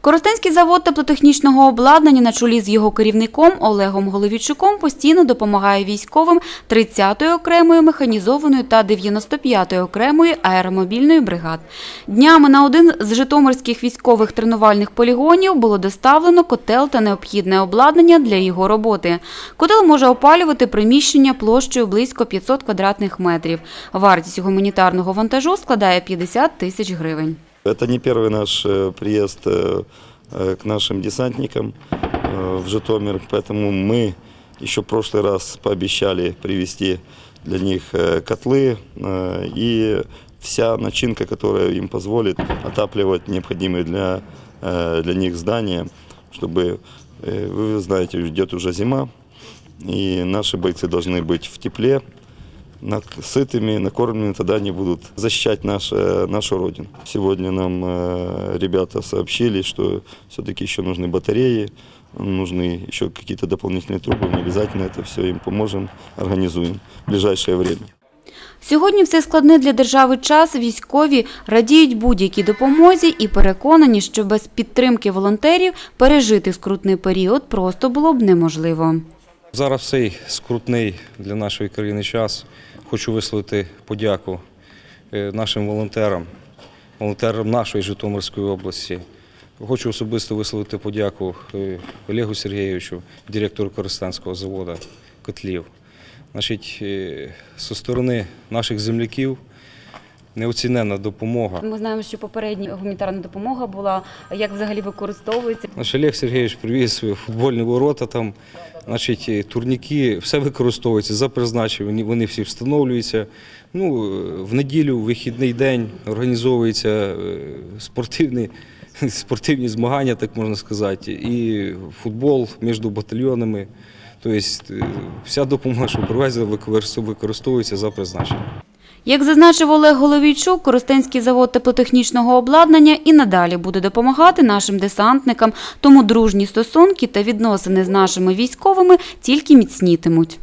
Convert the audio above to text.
Коростенський завод теплотехнічного обладнання на чолі з його керівником Олегом Головічуком постійно допомагає військовим 30-ї окремої механізованої та 95-ї окремої аеромобільної бригад. Днями на один з житомирських військових тренувальних полігонів було доставлено котел та необхідне обладнання для його роботи. Котел може опалювати приміщення площею близько 500 квадратних метрів. Вартість гуманітарного вантажу складає 50 тисяч гривень. Это не первый наш э, приезд э, э, к нашим десантникам в Житомир, поэтому мы еще в прошлый раз пообещали привезти для них котлы и вся начинка, которая им позволит отапливать необходимые для, для них здания, чтобы, вы знаете, идет уже зима, и наши бойцы должны быть в тепле, сытыми, накормленными, тогда они будут защищать наш, э, нашу родину. Сегодня нам э, ребята сообщили, что все-таки еще нужны батареи, нужны еще какие-то дополнительные трубы. Мы обязательно это все им поможем, организуем в ближайшее время. Сьогодні в цей складний для держави час військові радіють будь-якій допомозі і переконані, що без підтримки волонтерів пережити скрутний період просто було б неможливо. Зараз цей скрутний для нашої країни час хочу висловити подяку е, нашим волонтерам, волонтерам нашої Житомирської області. Хочу особисто висловити подяку е, Олегу Сергійовичу, директору Користанського заводу котлів. Значить, е, зі сторони наших земляків неоціненна допомога. Ми знаємо, що попередня гуманітарна допомога була як взагалі використовується. Наш Олег Сергійович привіз футбольні ворота, там, значить, е, турніки, все використовується за призначенням, вони- всі встановлюються. Ну, е, в неділю, в вихідний день організовуються е, спортивні, спортивні змагання, так можна сказати, і футбол між батальйонами. Тобто вся допомога, що привезли, використовується за призначенням. Як зазначив Олег Головійчук, Коростенський завод теплотехнічного обладнання і надалі буде допомагати нашим десантникам, тому дружні стосунки та відносини з нашими військовими тільки міцнітимуть.